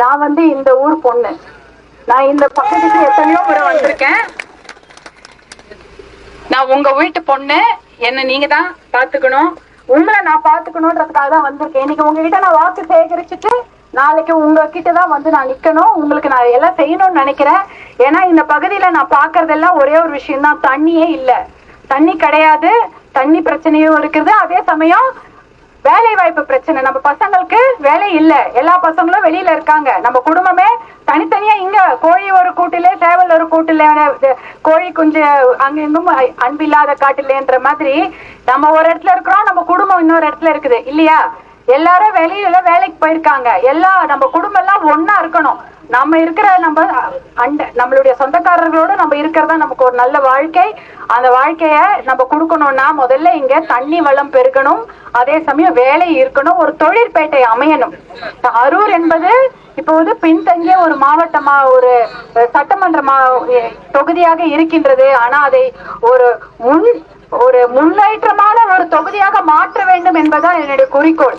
நான் வந்து இந்த ஊர் பொண்ணு. நான் இந்த பக்கத்துக்கு எத்தனையோ முறை வந்திருக்கேன். நான் உங்க வீட்டு பொண்ணு. என்ன நீங்க தான் பாத்துக்கணும் உங்களை நான் பாத்துக்கணும்ன்றதுக்காக தான் வந்திருக்கேன். இன்னைக்கு உங்ககிட்ட நான் வாக்கு சேகரிச்சுட்டு நாளைக்கு உங்ககிட்ட தான் வந்து நான் நிக்கணும். உங்களுக்கு நான் எல்லாம் செய்யணும்னு நினைக்கிறேன். ஏன்னா இந்த பகுதியில நான் பாக்குறதெல்லாம் ஒரே ஒரு விஷயம் தான் தண்ணியே இல்ல. தண்ணி கிடையாது. தண்ணி பிரச்சனையும் இருக்குது. அதே சமயம் வேலை வாய்ப்பு பிரச்சனை. நம்ம பசங்களுக்கு வேலை இல்ல. எல்லா பசங்களும் வெளியில இருக்காங்க. நம்ம குடும்பமே தனித்தனியா இங்க கோழி ஒரு கூட்டிலே சேவல் ஒரு கூட்டில கோழி குஞ்சு அங்க இங்கும் அன்பில்லாத காட்டிலேன்ற மாதிரி நம்ம ஒரு இடத்துல இருக்கிறோம் நம்ம குடும்பம் இன்னொரு இடத்துல இருக்குது. இல்லையா? எல்லாரும் வெளியில வேலைக்கு போயிருக்காங்க. எல்லா நம்ம குடும்பம் எல்லாம் ஒன்னா இருக்கணும். நம்ம இருக்கிற நம்ம அண்ட நம்மளுடைய சொந்தக்காரர்களோட நம்ம இருக்கிறதா நமக்கு ஒரு நல்ல வாழ்க்கை. அந்த வாழ்க்கைய நம்ம கொடுக்கணும்னா முதல்ல இங்க தண்ணி வளம் பெருகணும். அதே சமயம் வேலை இருக்கணும். ஒரு தொழிற்பேட்டை அமையணும். அரூர் என்பது இப்போ வந்து பின்தங்கிய ஒரு மாவட்டமா ஒரு சட்டமன்றமா தொகுதியாக இருக்கின்றது. ஆனா அதை ஒரு முன் ஒரு முன்னேற்றமான ஒரு தொகுதியாக மாற்ற வேண்டும் என்பதுதான் என்னுடைய குறிக்கோள்.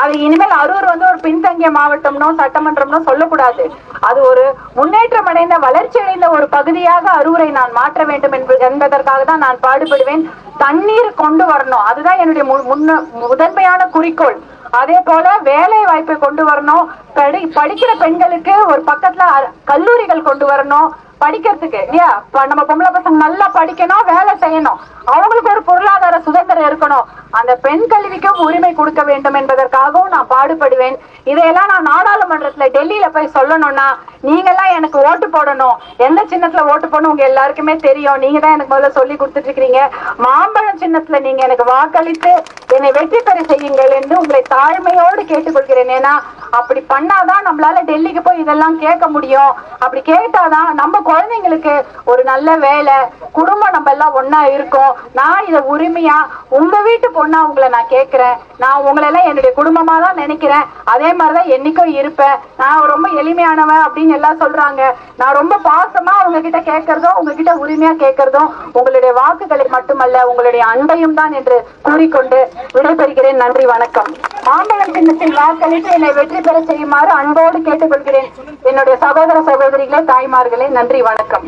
அது இனிமேல் அரூர் வந்து ஒரு பின்தங்கிய மாவட்டம்னோ சட்டமன்றம்னோ சொல்லக்கூடாது. அது ஒரு முன்னேற்றம் அடைந்த வளர்ச்சி அடைந்த ஒரு பகுதியாக அரூரை நான் மாற்ற வேண்டும் என்பது என்பதற்காக தான் நான் பாடுபடுவேன். தண்ணீர் கொண்டு வரணும். அதுதான் என்னுடைய மு- முன்ன முதன்மையான குறிக்கோள். அதே போல வேலை வாய்ப்பை கொண்டு வரணும். படி படிக்கிற பெண்களுக்கு ஒரு பக்கத்துல அ- கல்லூரிகள் கொண்டு வரணும். படிக்கிறதுக்கு இல்லையா? நம்ம பொம்பளை பசங்க நல்லா படிக்கணும் வேலை செய்யணும். அவங்களுக்கு ஒரு பொருளாதார சுதந்திரம் இருக்கணும். அந்த பெண் கல்விக்கும் உரிமை கொடுக்க வேண்டும் என்பதற்காகவும் நான் பாடுபடுவேன். இதையெல்லாம் நான் நாடாளுமன்றத்துல டெல்லியில போய் சொல்லணும்னா நீங்க எல்லாம் எனக்கு ஓட்டு போடணும். எந்த சின்னத்துல ஓட்டு போடணும் உங்க எல்லாருக்குமே தெரியும். நீங்க தான் எனக்கு முதல்ல சொல்லி கொடுத்துட்டு இருக்கீங்க மாம்பழம் சின்னத்துல நீங்க எனக்கு வாக்களித்து என்னை வெற்றி பெற செய்யுங்கள் என்று உங்களை தாழ்மையோடு கேட்டுக்கொள்கிறேன். ஏன்னா அப்படி பண்ணாதான் நம்மளால டெல்லிக்கு போய் இதெல்லாம் கேட்க முடியும். அப்படி கேட்டாதான் நம்ம குழந்தைங்களுக்கு ஒரு நல்ல வேலை குடும்பம் நம்ம எல்லாம் ஒன்னா இருக்கும். நான் இதை உரிமையா உங்க வீட்டு பொண்ணா உங்களை நான் கேட்கிறேன். நான் உங்களை எல்லாம் என்னுடைய குடும்பமா தான் நினைக்கிறேன். அதே மாதிரிதான் என்னைக்கும் இருப்பேன். நான் ரொம்ப எளிமையானவன் அப்படின்னு எல்லாம் சொல்றாங்க. நான் ரொம்ப பாசமா உங்ககிட்ட கேட்கறதும் உங்ககிட்ட உரிமையா கேட்கறதும் உங்களுடைய வாக்குகளை மட்டுமல்ல உங்களுடைய அன்பையும் தான் என்று கூறிக்கொண்டு விடைபெறுகிறேன். நன்றி வணக்கம். ஆம்பளம் சின்னத்தில் வாக்களித்து என்னை வெற்றி பெற செய்யுமாறு அன்போடு கேட்டுக்கொள்கிறேன். என்னுடைய சகோதர சகோதரிகளே தாய்மார்களே நன்றி வணக்கம்.